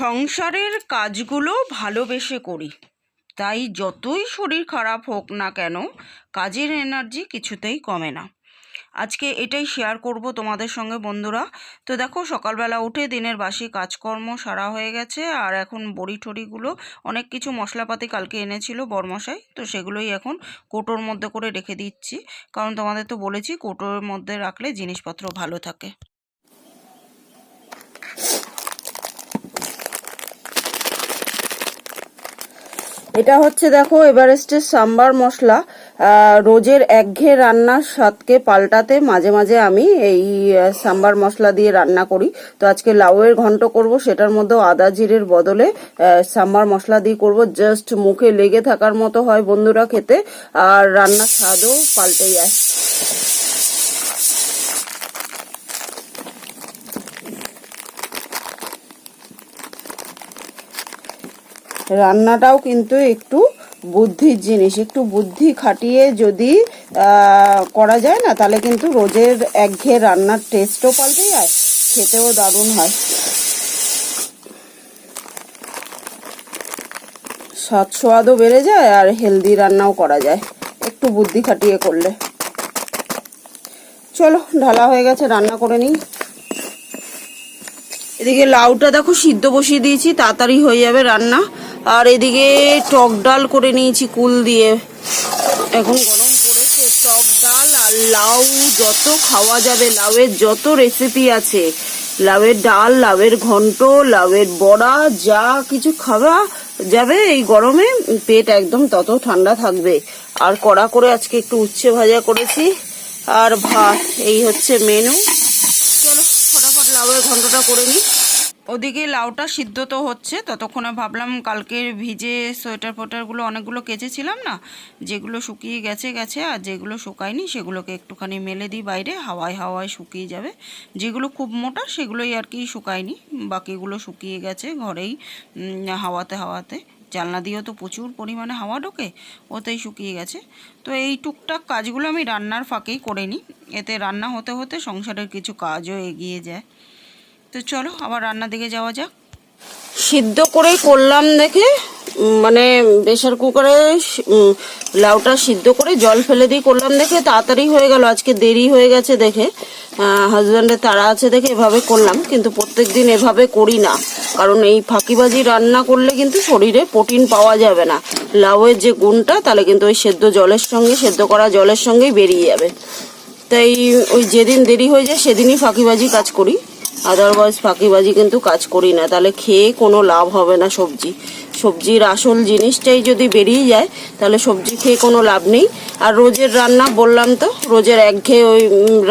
সংসারের কাজগুলো ভালোবেসে করি। তাই যতই শরীর খারাপ হোক না কেন, কাজের এনার্জি কিছুতেই কমে না। আজকে এটাই শেয়ার করব তোমাদের সঙ্গে বন্ধুরা। তো দেখো, সকালবেলা উঠে দিনের বাসি কাজকর্ম সারা হয়ে গেছে, আর এখন বড়ি টড়িগুলো অনেক কিছু মশলাপাতি কালকে এনেছিল বরমশাই, তো সেগুলোই এখন কোটোর মধ্যে করে রেখে দিচ্ছি। কারণ তোমাদের তো বলেছি, কোটোর মধ্যে রাখলে জিনিসপত্র ভালো থাকে। এটা হচ্ছে দেখো এভারেস্টের সাম্বার মশলা। রোজের একঘেয়ে রান্নার স্বাদকে পাল্টাতে মাঝে মাঝে আমি এই সাম্বার মশলা দিয়ে রান্না করি। তো আজকে লাউয়ের ঘন্ট করব, সেটার মধ্যে আদা জিরের বদলে সাম্বার মশলা দিয়ে করব। জাস্ট মুখে লেগে থাকার মতো হয় বন্ধুরা খেতে, আর রান্নার স্বাদও পাল্টেই যায় রান্নাটাও কিন্তু একটু বুদ্ধির জিনিস, একটু বুদ্ধি খাটিয়ে যদি করা যায় না, তাহলে কিন্তু রোজের একঘেয়ে রান্নার টেস্টও পাল্টে যায়, খেতেও দারুণ হয়। স্বাদ সোয়াদও বেড়ে যায় আর হেলদি রান্নাও করা যায়, একটু বুদ্ধি খাটিয়ে করলে। চলো, ঢালা হয়ে গেছে, রান্না করে নিই। এদিকে লাউটা দেখো সিদ্ধ বসিয়ে দিয়েছি, তাড়াতাড়ি হয়ে যাবে রান্না। আর এদিকে টক ডাল করে নিয়েছি কুল দিয়ে। এখন গরম পড়েছে, টক ডাল আর লাউ যত খাওয়া যাবে, লাউয়ের যত রেসিপি আছে, লাউয়ের ডাল, লাউয়ের ঘন্ট, লাউয়ের বড়া, যা কিছু খাওয়া যাবে এই গরমে, পেট একদম তত ঠান্ডা থাকবে। আর কড়া করে আজকে একটু উচ্ছে ভাজা করেছি, আর ভাত, এই হচ্ছে মেনু চলো, ফটাফট লাউয়ের ঘন্টটা করে নিই। ওদিকে লাউটা সিদ্ধ তো হচ্ছে, ততক্ষণে ভাবলাম কালকের ভিজে সোয়েটার ফোয়েটারগুলো অনেকগুলো কেচেছিলাম না, যেগুলো শুকিয়ে গেছে গেছে আর যেগুলো শুকায়নি সেগুলোকে একটুখানি মেলে দিই বাইরে, হাওয়ায় হাওয়ায় শুকিয়ে যাবে। যেগুলো খুব মোটা সেগুলোই আর কি শুকায়নি, বাকিগুলো শুকিয়ে গেছে ঘরেই হাওয়াতে হাওয়াতে। জানলা দিয়েও তো প্রচুর পরিমাণে হাওয়া ঢোকে, ওতেই শুকিয়ে গেছে। তো এই টুকটাক কাজগুলো আমি রান্নার ফাঁকেই করে নিই, এতে রান্না হতে হতে সংসারের কিছু কাজও এগিয়ে যায়। তো চলো, আবার রান্নার দিকে যাওয়া যাক। সিদ্ধ করেই করলাম দেখে মানে প্রেশার কুকারে লাউটা সিদ্ধ করে জল ফেলে দিয়ে করলাম দেখে, তাড়াতাড়ি হয়ে গেল, আজকে দেরি হয়ে গেছে দেখে। হাজব্যান্ডের তারা আছে দেখে এভাবে করলাম, কিন্তু প্রত্যেক দিন এভাবে করি না। কারণ এই ফাঁকিবাজি রান্না করলে কিন্তু শরীরে প্রোটিন পাওয়া যাবে না। লাউয়ের যে গুণটা, তাহলে কিন্তু ওই সেদ্ধ জলের সঙ্গে, সেদ্ধ করা জলের সঙ্গেই বেরিয়ে যাবে। তাই ওই যেদিন দেরি হয়ে যায়, সেদিনই ফাঁকিবাজি কাজ করি। আদারওয়াইজ ফাঁকিবাজি কিন্তু কাজ করি না। তাহলে খেয়ে কোনো লাভ হবে না সবজি। সবজির আসল জিনিসটাই যদি বেরিয়ে যায়, তাহলে সবজি খেয়ে কোনো লাভ নেই। আর রোজের রান্না বললাম তো, রোজের একঘেয়ে ওই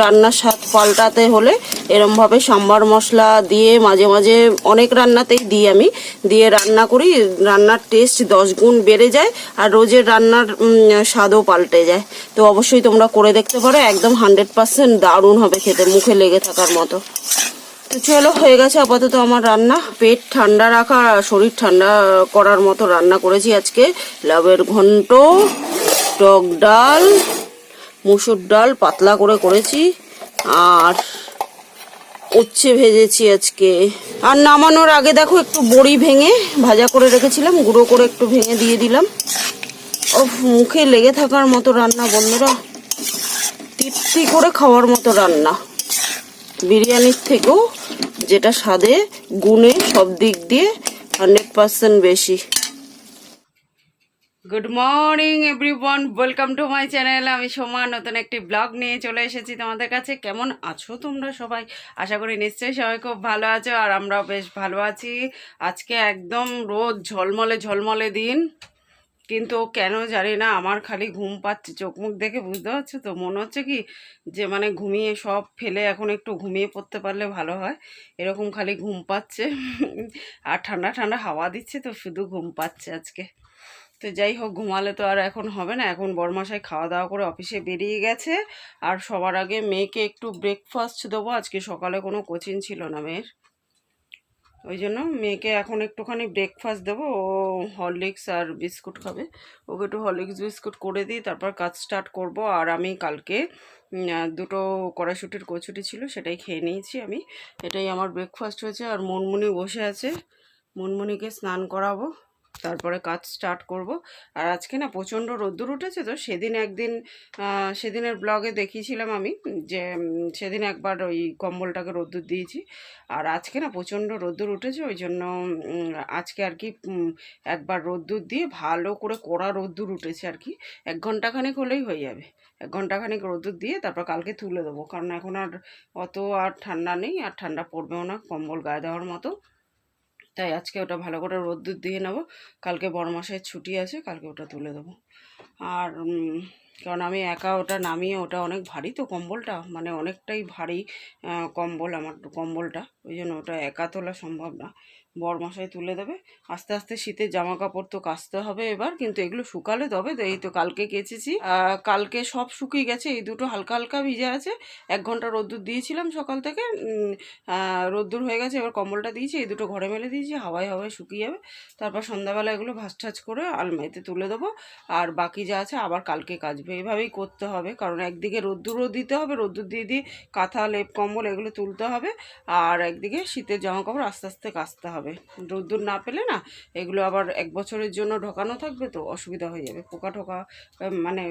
রান্নার স্বাদ পাল্টাতে হলে এরমভাবে সাম্বার মশলা দিয়ে মাঝে মাঝে অনেক রান্নাতেই দিই আমি। দিয়ে রান্না করি, রান্নার টেস্ট দশ গুণ বেড়ে যায় আর রোজের রান্নার স্বাদও পাল্টে যায়। তো অবশ্যই তোমরা করে দেখতে পারো, একদম হান্ড্রেড পার্সেন্ট দারুণ হবে খেতে, মুখে লেগে থাকার মতো। তো চলো, হয়ে গেছে আপাতত আমার রান্না। পেট ঠান্ডা রাখা, শরীর ঠান্ডা করার মতো রান্না করেছি আজকে। লাভের ঘন্ট, টক ডাল, মুসুর ডাল পাতলা করে করেছি। আর উচ্ছে ভেজেছি আজকে। আর নামানোর আগে দেখো, একটু বড়ি ভেঙে ভাজা করে রেখেছিলাম, গুঁড়ো করে একটু ভেঙে দিয়ে দিলাম। ও মুখে লেগে থাকার মতো রান্না, বন্ধুরা। তৃপ্তি করে খাওয়ার মতো রান্না। বিরিয়ানির থেকেও যেটা স্বাদে, গুণে সব দিক দিয়ে হান্ড্রেড পার্সেন্ট বেশি। Good morning everyone welcome to my channel আমি সোমা, নতুন একটি ব্লগ নিয়ে চলে এসেছি তোমাদের কাছে। কেমন আছো তোমরা সবাই? আশা করি নিশ্চয়ই সবাই খুব ভালো আছো, আর আমরাও বেশ ভালো আছি। আজকে একদম রোদ, ঝলমলে ঝলমলে দিন। কিন্তু কেন জানি না আমার খালি ঘুম পাচ্ছে, চোখ মুখ দেখে বুঝতে পারছ তো? মনে হচ্ছে কি যে মানে ঘুমিয়ে সব ফেলে এখন একটু ঘুমিয়ে পড়তে পারলে ভালো হয়। এরকম খালি ঘুম পাচ্ছে। আর ঠান্ডা ঠান্ডা হাওয়া দিচ্ছে তো শুধু ঘুম পাচ্ছে আজকে। তো যাই হোক, ঘুমালে তো আর এখন হবে না। এখন বরমাসায় খাওয়া দাওয়া করে অফিসে বেরিয়ে গেছে। আর সবার আগে মেয়েকে একটু ব্রেকফাস্ট দেবো। আজকে সকালে কোনো কোচিং ছিল না মেয়ের। ওই জন্য মেয়েকে এখন একটুখানি ব্রেকফাস্ট দেবো, ও হরলিক্স আর বিস্কুট খাবে। ওকে একটু হরলিক্স বিস্কুট করে দিই, তারপর কাজ স্টার্ট করব। আর আমি কালকে দুটো কড়াইশুটির কচুটি ছিল, সেটাই খেয়ে নিয়েছি আমি। এটাই আমার ব্রেকফাস্ট হয়েছে। আর মনমুনি বসে আছে। মুনমুনিকে স্নান করাবো। তারপরে কাজ স্টার্ট করব। আর আজকে না প্রচণ্ড রোদ্দুর উঠেছে তো সেদিন একদিন সেদিনের ব্লগে দেখিয়েছিলাম আমি যে সেদিন একবার ওই কম্বলটাকে রোদ্দুর দিয়েছি। আর আজকে না প্রচণ্ড রোদ্দুর উঠেছে, ওই জন্য আজকে আর কি একবার রোদ্দুর দিয়ে ভালো করে কড়া রোদ্দুর উঠেছে আর কি। এক ঘন্টাখানেক হলেই হয়ে যাবে। এক ঘন্টাখানেক রোদ্দুর দিয়ে তারপর কালকে তুলে দেবো। কারণ এখন আর অত আর ঠান্ডা নেই, আর ঠান্ডা পড়বেও না কম্বল গায়ে দেওয়ার মতো। তাই আজকে ওটা ভালো করে রোদ্দুর দিয়ে নেব। কালকে বড় মাসের ছুটি আছে, কালকে ওটা তুলে দেবো। আর কারণ আমি একা ওটা নামিয়ে, ওটা অনেক ভারী তো কম্বলটা মানে অনেকটাই ভারী কম্বল আমার কম্বলটা। ওই জন্য ওটা একা তোলা সম্ভব না। বড় মশাই তুলে দেবে। আস্তে আস্তে শীতের জামা কাপড় তো কাচতে হবে এবার, কিন্তু এগুলো শুকালে তবে তো এই তো কালকে কেচেছি। কালকে সব শুকিয়ে গেছে, এই দুটো হালকা হালকা ভিজে আছে। এক ঘণ্টা রোদ্দুর দিয়েছিলাম সকাল থেকে রোদ্দুর হয়ে গেছে, এবার কম্বলটা দিয়েছি, এই দুটো ঘরে মেলে দিয়েছি, হাওয়ায় হাওয়ায় শুকিয়ে যাবে। তারপর সন্ধ্যাবেলা এগুলো ভাজ ঠাজ করে আলমারিতে তুলে দেবো। আর বাকি যা আছে আবার কালকে কাচবে, এভাবেই করতে হবে, কারণ একদিকে রোদ্দুরও দিতে হবে, রোদ্দুর দিয়ে দিয়ে কাঁথা, লেপ, কম্বল এগুলো তুলতে হবে, আর একদিকে শীতের জামা কাপড় আস্তে আস্তে কাচতে হবে। রোদ্দুর না পেলে না, এগুলো আবার এক বছরের জন্য ঢোকানো থাকবে তো অসুবিধা হয়ে যাবে। পোকা ঠোকা মানে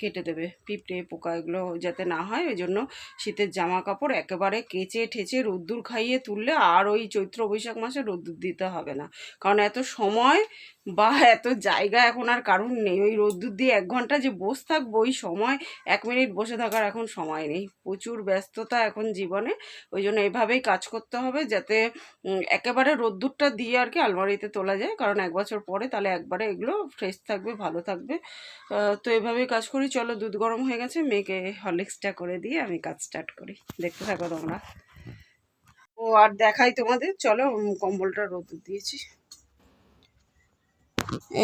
কেটে দেবে। পিঁপড়ে, পোকা এগুলো যাতে না হয়, ওই জন্য শীতের জামা কাপড় একেবারে কেচে ঠেচে রোদ্দুর খাইয়ে তুললে আর ওই চৈত্র বৈশাখ মাসে রোদ্দুর দিতে হবে না। কারণ এত সময় বা এত জায়গা এখন আর কারণ নেই। ওই রোদ্দুর দিয়ে এক ঘণ্টা যে বসে থাকব, ওই সময় এক মিনিট বসে থাকার এখন সময় নেই। প্রচুর ব্যস্ততা এখন জীবনে। ওই জন্য এভাবেই কাজ করতে হবে যাতে একেবারে রোদ্দুরটা দিয়ে আর কি আলমারিতে তোলা যায়। কারণ এক বছর পরে তাহলে একবারে এগুলো ফ্রেশ থাকবে, ভালো থাকবে। তো এভাবেই কাজ করি। চলো দুধ গরম হয়ে গেছে। মেয়েকে হরলিক্সটা করে দিয়ে আমি কাজ স্টার্ট করি। দেখতে থাকো তোমরা। ও, আর দেখাই তোমাদের। চলো কম্বলটা রোদ্দুর দিয়েছি।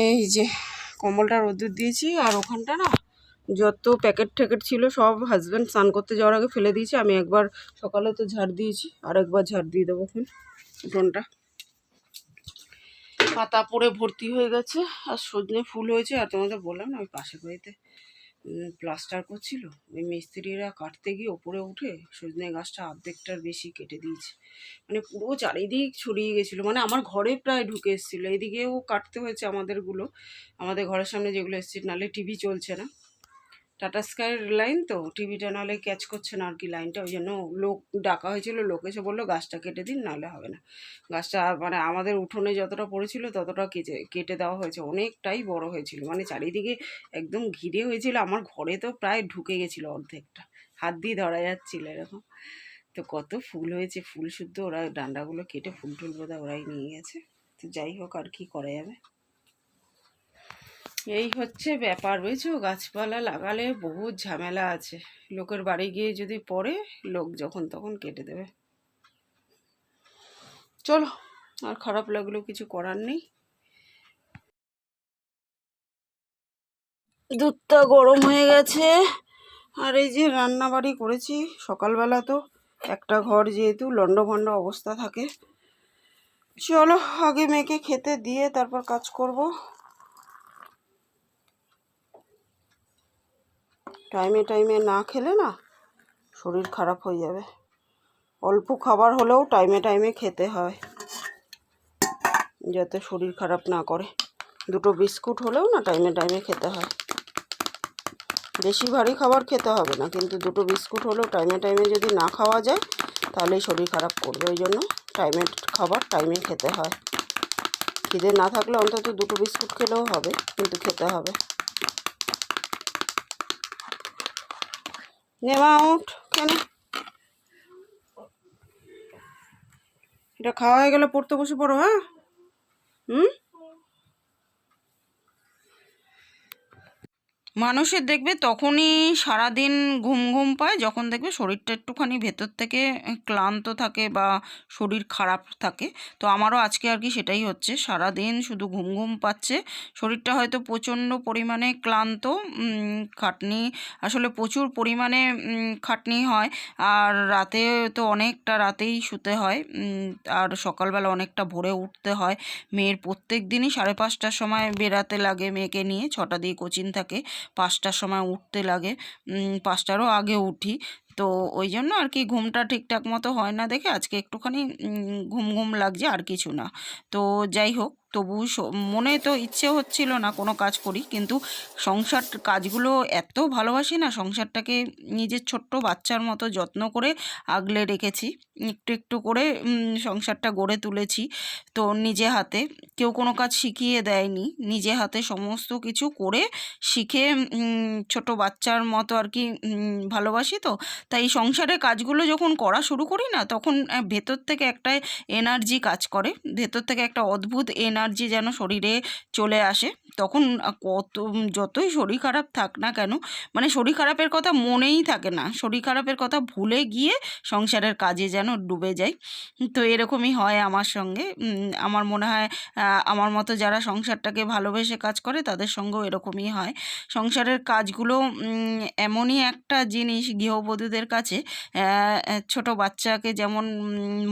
এই যে কম্বলটা রোদ্দুর দিয়েছি আর ওখানটা না যত প্যাকেট ট্যাকেট ছিল সব হাজব্যান্ড স্নান করতে যাওয়ার আগে ফেলে দিয়েছি। আমি একবার সকালে তো ঝাড় দিয়েছি, আর একবার ঝাড় দিয়ে দেবো এখন উঠোনটা পাতা পড়ে ভর্তি হয়ে গেছে আর সজনে ফুল হয়েছে, আর তোমাদের বললাম না ওই পাশের বাড়িতে প্লাস্টার করছিল। ওই মিস্ত্রিরা কাটতে গিয়ে ওপরে উঠে সজনে গাছটা অর্ধেকটার বেশি কেটে দিয়েছে। মানে পুরো চারিদিক ছড়িয়ে গেছিল। মানে আমার ঘরে প্রায় ঢুকে এসেছিল। এদিকেও কাটতে হয়েছে আমাদেরগুলো। আমাদের ঘরের সামনে যেগুলো এসেছে, নাহলে টিভি চলছে না। টাটা স্কাইয়ের লাইন তো টিভিটা নাহলে ক্যাচ করছে না আর কি লাইনটা ওই জন্য লোক ডাকা হয়েছিল, লোক এসে বলল, গাছটা কেটে দিন, নাহলে হবে না। গাছটা মানে আমাদের উঠোনে যতটা পড়েছিল, ততটা কেটে কেটে দেওয়া হয়েছে। অনেকটাই বড় হয়েছিল। মানে চারিদিকে একদম ঘিরে হয়েছিল। আমার ঘরে তো প্রায় ঢুকে গেছিল অর্ধেকটা। হাত দিয়ে ধরা যাচ্ছিল এরকম। তো কত ফুল হয়েছে। ফুল শুদ্ধ, ওরা ডান্ডাগুলো কেটে ফুল টুল বোধহয় ওরাই নিয়ে গেছে। তো যাই হোক, আর কি করা যাবে? এই হচ্ছে ব্যাপার, বুঝছ? গাছপালা লাগালে বহুত ঝামেলা আছে। লোকের বাড়ি গিয়ে যদি পড়ে, লোক যখন তখন কেটে দেবে। চলো, আর খারাপ লাগলেও কিছু করার নেই। দুধটা গরম হয়ে গেছে। আর এই যে রান্না বাড়ি করেছি সকালবেলা তো, একটা ঘর যেহেতু লন্ডভন্ড অবস্থা থাকে। চলো, আগে মেয়েকে খেতে দিয়ে তারপর কাজ করব। টাইমে টাইমে না খেলে না শরীর খারাপ হয়ে যাবে। অল্প খাবার হলেও টাইমে টাইমে খেতে হয়, যাতে শরীর খারাপ না করে। দুটো বিস্কুট হলেও না টাইমে টাইমে খেতে হয়। বেশি ভারী খাবার খেতে হবে না, কিন্তু দুটো বিস্কুট হলেও টাইমে টাইমে যদি না খাওয়া যায়, তাহলেই শরীর খারাপ করবে। ওই জন্য টাইমে খাবার টাইমে খেতে হয়। খিদে না থাকলে অন্তত দুটো বিস্কুট খেলেও হবে, কিন্তু খেতে হবে। নেমা উঠ কেন? এটা খাওয়া হয়ে গেলে পড়তে বসে পড়ো হ্যাঁ? হুম? মানুষের দেখবে তখনই সারাদিন ঘুম ঘুম পায়, যখন দেখবে শরীরটা একটুখানি ভেতর থেকে ক্লান্ত থাকে বা শরীর খারাপ থাকে। তো আমারও আজকে আর কি সেটাই হচ্ছে, সারাদিন শুধু ঘুম ঘুম পাচ্ছে, শরীরটা হয়তো প্রচণ্ড পরিমাণে ক্লান্ত খাটনি, আসলে প্রচুর পরিমাণে খাটনি হয়, আর রাতে তো অনেকটা রাতেই শুতে হয় আর সকালবেলা অনেকটা ভোরে উঠতে হয়। মেয়ের প্রত্যেক দিনই সাড়ে পাঁচটার সময় বেরাতে লাগে মেয়েকে নিয়ে, ছটা দিয়ে কোচিং থাকে পাঁচটার সময় উঠতে লাগে। পাঁচটারও আগে উঠি। তো ওই জন্য আর কি ঘুমটা ঠিকঠাক মতো হয় না দেখে আজকে একটুখানি ঘুম ঘুম লাগছে আর কিছু না। তো যাই হোক, তবু মনে তো ইচ্ছে হচ্ছিল না কোনো কাজ করি, কিন্তু সংসার কাজগুলো এত ভালোবাসি না, সংসারটাকে নিজের ছোট্ট বাচ্চার মতো যত্ন করে আগলে রেখেছি। একটু একটু করে সংসারটা গড়ে তুলেছি। তো নিজে হাতে কেউ কোনো কাজ শিখিয়ে দেয়নি, নিজে হাতে সমস্ত কিছু করে শিখে ছোট বাচ্চার মতো আর কি ভালোবাসি তো। তাই সংসারে সংসারের কাজগুলো যখন করা শুরু করি না, তখন ভেতর থেকে একটা এনার্জি কাজ করে। ভেতর থেকে একটা অদ্ভুত এনার্জি যেন শরীরে চলে আসে। তখন কত যতই শরীর খারাপ থাক না কেন মানে শরীর খারাপের কথা মনেই থাকে না। শরীর খারাপের কথা ভুলে গিয়ে সংসারের কাজে যেন ডুবে যাই। তো এরকমই হয় আমার সঙ্গে। আমার মনে হয় আমার মতো যারা সংসারটাকে ভালোবেসে কাজ করে তাদের সঙ্গেও এরকমই হয়। সংসারের কাজগুলো এমনই একটা জিনিস গৃহবধূদের কাছে ছোট বাচ্চাকে যেমন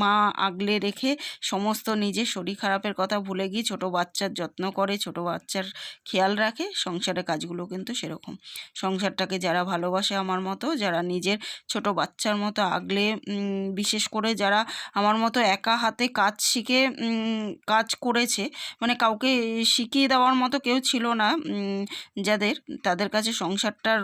মা আগলে রেখে সমস্ত নিজের শরীর খারাপের কথা ভুলে গিয়ে ছোট বাচ্চার যত্ন করে, ছোট বাচ্চার খেয়াল রাখে, সংসারের কাজগুলো কিন্তু সেরকম। সংসারটাকে যারা ভালোবাসে আমার মতো, যারা নিজের ছোট বাচ্চার মতো আগলে বিশেষ করে যারা আমার মতো একা হাতে কাজ শিখে কাজ করেছে মানে কাউকে শিখিয়ে দেওয়ার মতো কেউ ছিল না যাদের, তাদের কাছে সংসারটার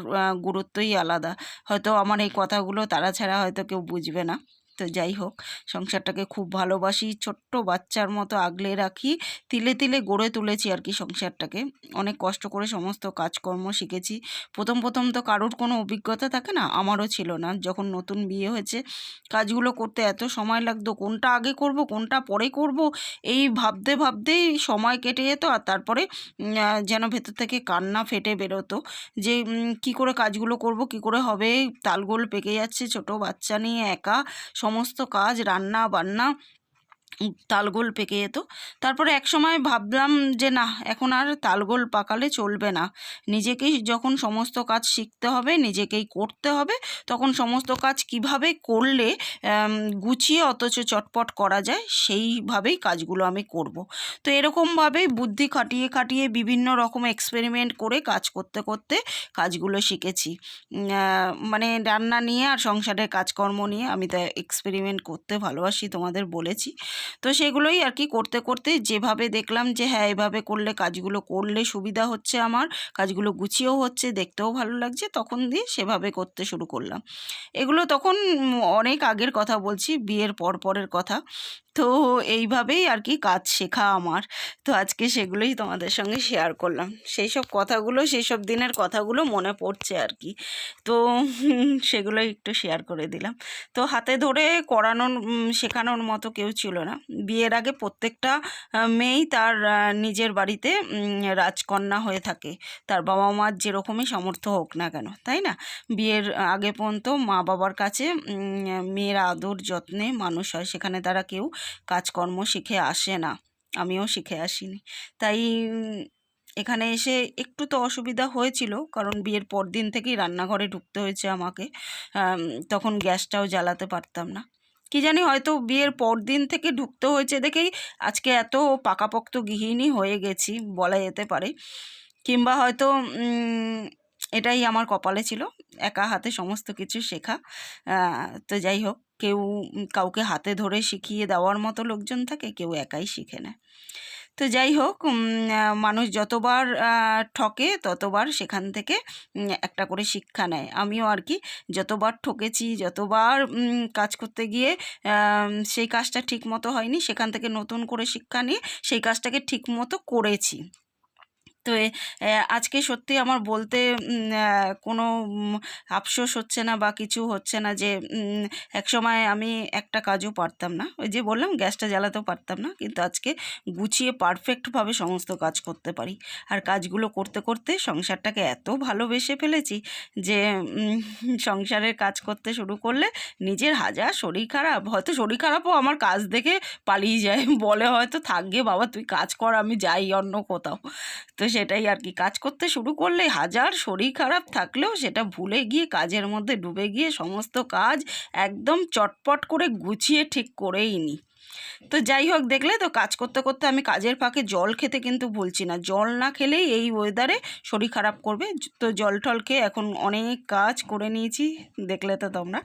গুরুত্বই আলাদা। হয়তো আমার এই কথাগুলো তারা ছাড়া হয়তো কেউ বুঝবে না। তো যাই হোক, সংসারটাকে খুব ভালোবাসি, ছোট্ট বাচ্চার মতো আগলে রাখি, তিলে তিলে গড়ে তুলেছি আর কি সংসারটাকে। অনেক কষ্ট করে সমস্ত কাজকর্ম শিখেছি। প্রথম প্রথম তো কারোর কোনো অভিজ্ঞতা থাকে না, আমারও ছিল না। যখন নতুন বিয়ে হয়েছে, কাজগুলো করতে এত সময় লাগতো, কোনটা আগে করব, কোনটা পরে করব, এই ভাবতে ভাবতেই সময় কেটে যেত আর তারপরে যেন ভেতর থেকে কান্না ফেটে বেরোতো যে কি করে কাজগুলো করব, কি করে হবে? তালগোল পেকে যাচ্ছে, ছোট বাচ্চা নিয়ে একা সমস্ত কাজ রান্না বান্না তালগোল পেকে যেত। তারপরে এক সময় ভাবলাম যে, না, এখন আর তালগোল পাকালে চলবে না। নিজেকেই যখন সমস্ত কাজ শিখতে হবে, নিজেকেই করতে হবে, তখন সমস্ত কাজ কীভাবে করলে গুছিয়ে অথচ চটপট করা যায়, সেইভাবেই কাজগুলো আমি করব। তো এরকমভাবেই বুদ্ধি খাটিয়ে খাটিয়ে বিভিন্ন রকম এক্সপেরিমেন্ট করে কাজ করতে করতে কাজগুলো শিখেছি। মানে রান্না নিয়ে আর সংসারের কাজকর্ম নিয়ে আমি তো এক্সপেরিমেন্ট করতে ভালোবাসি, তোমাদের বলেছি। তো সেগুলোই আর কি করতে করতে যেভাবে দেখলাম যে হ্যাঁ এভাবে করলে কাজগুলো করলে সুবিধা হচ্ছে আমার, কাজগুলো গুছিয়েও হচ্ছে, দেখতেও ভালো লাগছে, তখন দিয়ে সেভাবে করতে শুরু করলাম। এগুলো তখন অনেক আগের কথা বলছি, বিয়ের পর পরের কথা। তো এইভাবেই আর কি কাজ শেখা আমার। তো আজকে সেগুলোই তোমাদের সঙ্গে শেয়ার করলাম। সেই সব কথাগুলো সেই সব দিনের কথাগুলো মনে পড়ছে আর কি। তো সেগুলোই একটু শেয়ার করে দিলাম। তো হাতে ধরে করানোর শেখানোর মতো কেউ ছিল না। বিয়ের আগে প্রত্যেকটা মেয়েই তার নিজের বাড়িতে রাজকন্যা হয়ে থাকে। তার বাবা মার যেরকমই সামর্থ্য হোক না কেন, তাই না? বিয়ের আগে পর্যন্ত মা বাবার কাছে মেয়ের আদর, যত্নে মানুষ হয়। সেখানে তারা কেউ কাজকর্ম শিখে আসে না। আমিও শিখে আসিনি। তাই এখানে এসে একটু তো অসুবিধা হয়েছিল, কারণ বিয়ের পর দিন থেকেই রান্নাঘরে ঢুকতে হয়েছে আমাকে। তখন গ্যাসটাও জ্বালাতে পারতাম না। কি জানি হয়তো বিয়ের পর দিন থেকে ঢুকতে হয়েছে দেখেই আজকে এত পাকাপোক্ত গৃহিণী হয়ে গেছি, বলা যেতে পারে। কিংবা হয়তো এটাই আমার কপালে ছিল। একা হাতে সমস্ত কিছু শেখা। তো যাই হোক, কেউ কাউকে হাতে ধরে শিখিয়ে দেওয়ার মতো লোকজন থাকে, কেউ একাই শিখে নেয়। তো যাই হোক মানুষ যতবার ঠকে ততবার সেখান থেকে একটা করে শিক্ষা নেয়। আমিও আর কি যতবার ঠকেছি, যতবার কাজ করতে গিয়ে সেই কাজটা ঠিক মতো হয়নি, সেখান থেকে নতুন করে শিক্ষা নিয়ে সেই কাজটাকে ঠিক মতো করেছি। তো আজকে সত্যি আমার বলতে কোনো আফসোস হচ্ছে না বা কিছু হচ্ছে না যে এক সময় আমি একটা কাজও পারতাম না। ওই যে বললাম, গ্যাসটা জ্বালাতেও পারতাম না। কিন্তু আজকে গুছিয়ে পারফেক্টভাবে সমস্ত কাজ করতে পারি। আর কাজগুলো করতে করতে সংসারটাকে এত ভালোবেসে ফেলেছি যে সংসারের কাজ করতে শুরু করলে নিজের হাজার শরীর খারাপ। হয়তো শরীর খারাপও আমার কাজ দেখে পালিয়ে যায়। বলে হয়তো থাকবে বাবা, তুই কাজ কর, আমি যাই অন্য কোথাও। তো সেটাই আর কি। কাজ করতে শুরু করলে হাজার শরীর খারাপ থাকলেও সেটা ভুলে গিয়ে কাজের মধ্যে ডুবে গিয়ে সমস্ত কাজ একদম চটপট করে গুছিয়ে ঠিক করেই নিই তো যাই হোক, দেখলে তো কাজ করতে করতে আমি কাজের ফাঁকে জল খেতে কিন্তু ভুলছি না। জল না খেলেই এই ওয়েদারে শরীর খারাপ করবে। তো জল টল খেয়ে এখন অনেক কাজ করে নিয়েছি, দেখলে তো তোমরা।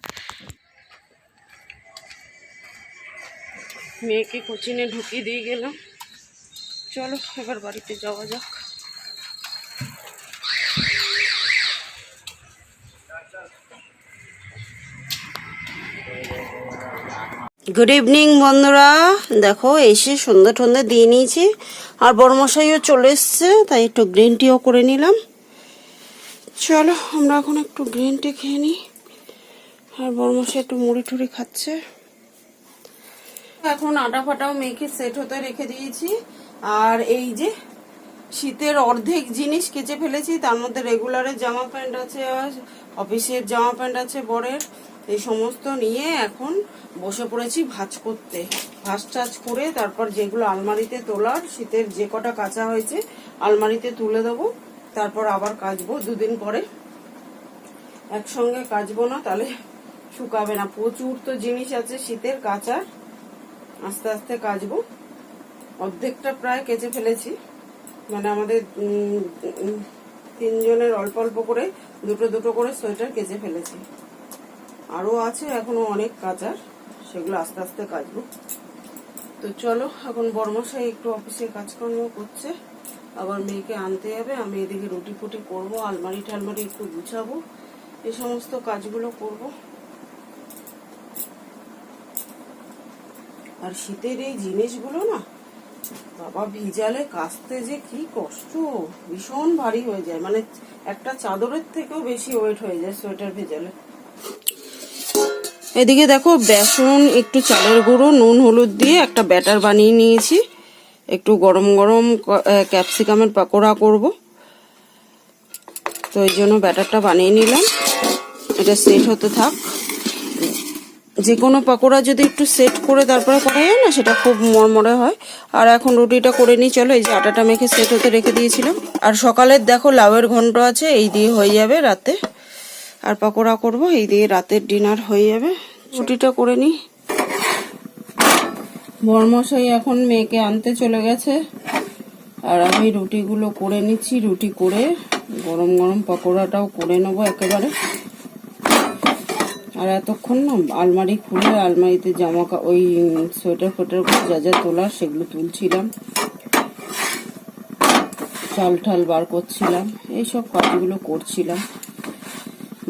মেয়েকে কোচিনে ঢুকিয়ে দিয়ে গেলাম। চলো, এবার বাড়িতে যাওয়া যাক। গুড ইভিনিং বন্ধুরা। দেখো, এসে সন্ধ্যা টন্ধে দিয়ে নিয়েছি। আর বড়মশাইও চলে এসছে, তাই একটু গ্রিন টিও করে নিলাম। চলো, আমরা এখন একটু গ্রিন টি খেয়ে নিই। আর বড়মশাই একটু মুড়ি টুড়ি খাচ্ছে। এখন আটা ফাটাও মেখে সেট হতে রেখে দিয়েছি। আর এই যে শীতের অর্ধেক জিনিস কেচে ফেলেছি, তার মধ্যে রেগুলারের জামা প্যান্ট আছে আর অফিসের জামা প্যান্ট আছে বরের। এই সমস্ত নিয়ে এখন বসে পড়েছি ভাজ করতে। ভাজ টাজ করে তারপর যেগুলো আলমারিতে তোলার, শীতের যে কটা কাঁচা হয়েছে আলমারিতে তুলে দেবো। তারপর আবার কাচবো দুদিন পরে। একসঙ্গে কাচবো না, তাহলে শুকাবে না। প্রচুর তো জিনিস আছে শীতের কাঁচার আস্তে আস্তে কাচবো। অর্ধেকটা প্রায় কেচে ফেলেছি। মানে আমাদের তিনজনের অল্প অল্প করে, দুটো দুটো করে সোয়েটার কেচে ফেলেছি। আরও আছে, এখনও অনেক কাচার সেগুলো আস্তে আস্তে কাচবো তো চলো, এখন বর্মশাই একটু অফিসে কাজকর্ম করছে, আবার মেয়েকে আনতে যাবে, আমি এদিকে রুটি ফুটি করব, আলমারি টালমারি একটু গুছাবো এই সমস্ত কাজগুলো করব। আর শীতের এই জিনিসগুলো না, বাবা ভিজালে কাচতে যে কি কষ্ট, ভীষণ ভারী হয়ে যায় মানে একটা চাদরের থেকেও বেশি ওয়েট হয়ে যায় সোয়েটার ভেজালে। এদিকে দেখো বেসন, একটু চালের গুঁড়ো, নুন, হলুদ দিয়ে একটা ব্যাটার বানিয়ে নিয়েছি। একটু গরম গরম ক্যাপসিকামের পাকোড়া করব। তো এই জন্য ব্যাটারটা বানিয়ে নিলাম। এটা সেট হতে থাক। যে কোনো পাকোড়া যদি একটু সেট করে তারপরে করা যায় না, সেটা খুব মরমরে হয়। আর এখন রুটিটা করে নিই, চলো এই যে আটাটা মেখে সেট হতে রেখে দিয়েছিলাম। আর সকালের দেখো লাউয়ের ঘন্ট আছে, এই দিয়ে হয়ে যাবে রাতে। আর পকোড়া করব, এই দিয়ে রাতের ডিনার হয়ে যাবে। রুটিটা করে নিই বরমশাই এখন মেয়েকে আনতে চলে গেছে। আর আমি রুটিগুলো করে নিচ্ছি, রুটি করে গরম গরম পকোড়াটাও করে নেব একেবারে। আর এতক্ষণ না আলমারি খুলে আলমারিতে জামা ওই সোয়েটার ফোয়েটার যা যা তোলা সেগুলো তুলছিলাম। চাল ঠাল বার করছিলাম, এইসব কাজগুলো করছিলাম।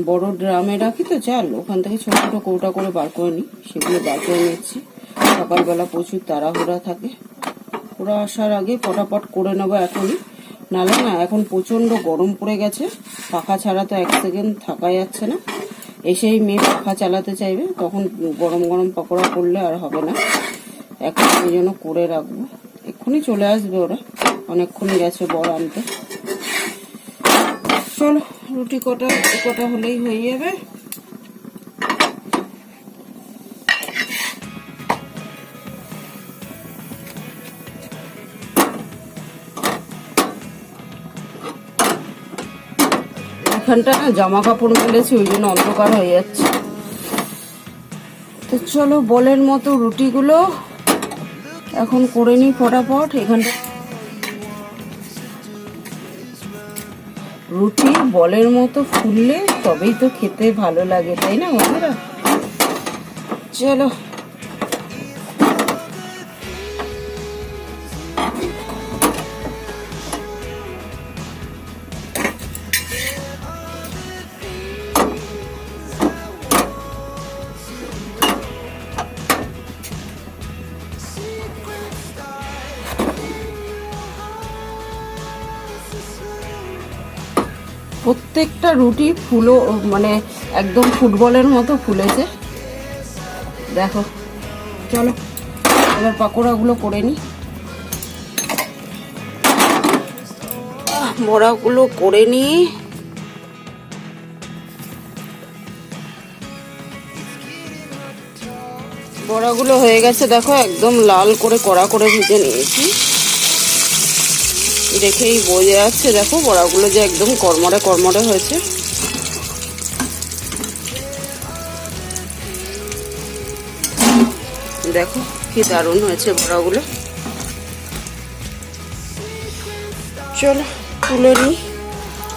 বড় ড্রামে রাখি তো, চাল, ওখান থেকে ছোট ছোট কৌটা করে বার করে নিই সেগুলো বার করে নিচ্ছি। সকালবেলা প্রচুর তাড়াহুড়া থাকে। ওরা আসার আগে পটাপট করে নেব এখনই। নালে না, এখন প্রচণ্ড গরম পড়ে গেছে, পাখা ছাড়া তো এক সেকেন্ড থাকা যাচ্ছে না। এসেই মেয়ে পাখা চালাতে চাইবে, তখন গরম গরম পকোড়া করলে আর হবে না। এখন এই জন্য করে রাখব। এক্ষুনি চলে আসবে ওরা অনেকক্ষণ গেছে বর আনতে। চলো রুটি কটা কটা হলেই হয়ে যাবে। এখানটা না জামা কাপড় মেলেছি, ওই জন্য অন্ধকার হয়ে যাচ্ছে। তো চলো বলের মতো রুটিগুলো এখন করে নিই ফটাফট, এখানটা রুটি বলের মতো ফুললে তবেই তো খেতে ভালো লাগে তাই না বন্ধুরা? চলো। প্রত্যেকটা রুটি ফুলো মানে একদম ফুটবলের মতো ফুলেছে। দেখো, চলো, এবার পাকোড়াগুলো করে নি। বড়াগুলো করে নি। বড়াগুলো হয়ে গেছে, দেখো, একদম লাল করে কড়া করে ভেজে নিয়েছি। দেখেই বোঝা যাচ্ছে, দেখো বড়াগুলো যে একদম কর্মরে কর্মরে হয়েছে। দেখো কি দারুণ হয়েছে বড়াগুলো। চলো তুলে নিই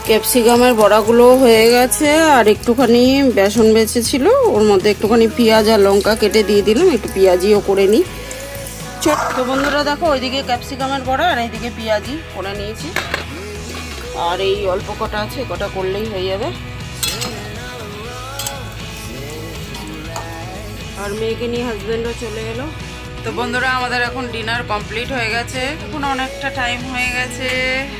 ক্যাপসিকামের বড়াগুলো হয়ে গেছে, আর একটুখানি বেসন বেঁচেছিল। ওর মধ্যে একটুখানি পেঁয়াজ আর লঙ্কা কেটে দিয়ে দিলাম, একটু পেঁয়াজিও করে নিই ছোট্ট বন্ধুরা দেখো, ওইদিকে ক্যাপসিকামের বড়া আর এইদিকে পেঁয়াজি করে নিয়েছি। আর এই অল্প কটা আছে, কটা করলেই হয়ে যাবে। আর মেয়েকে নিয়ে হাজব্যান্ডও চলে এলো। তো বন্ধুরা, আমাদের এখন ডিনার কমপ্লিট হয়ে গেছে। এখন অনেকটা টাইম হয়ে গেছে।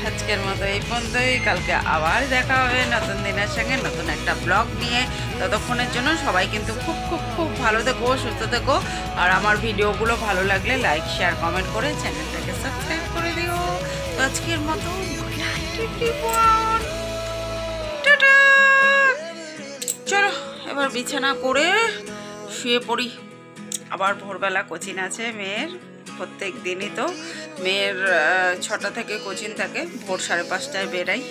আজকের মতো এই পর্যন্তই। কালকে আবার দেখা হবে নতুন দিনের সঙ্গে, নতুন একটা ব্লগ নিয়ে। ততক্ষণের জন্য সবাই কিন্তু খুব খুব খুব ভালো থেকো, সুস্থ থেকো। আর আমার ভিডিওগুলো ভালো লাগলে লাইক শেয়ার কমেন্ট করে চ্যানেলটাকে সাবস্ক্রাইব করে দিও। তো আজকের মতো চলো, এবার বিছানা করে শুয়ে পড়ি। আবার ভোরবেলা কোচিন আছে মেয়ের, প্রত্যেক দিনই তো। মেয়ের ছটা থেকে কোচিন থাকে, ভোর সাড়ে পাঁচটায় বেরাই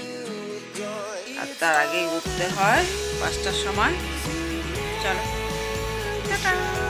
আর তার আগেই উঠতে হয় পাঁচটার সময়। চলো, টাটা।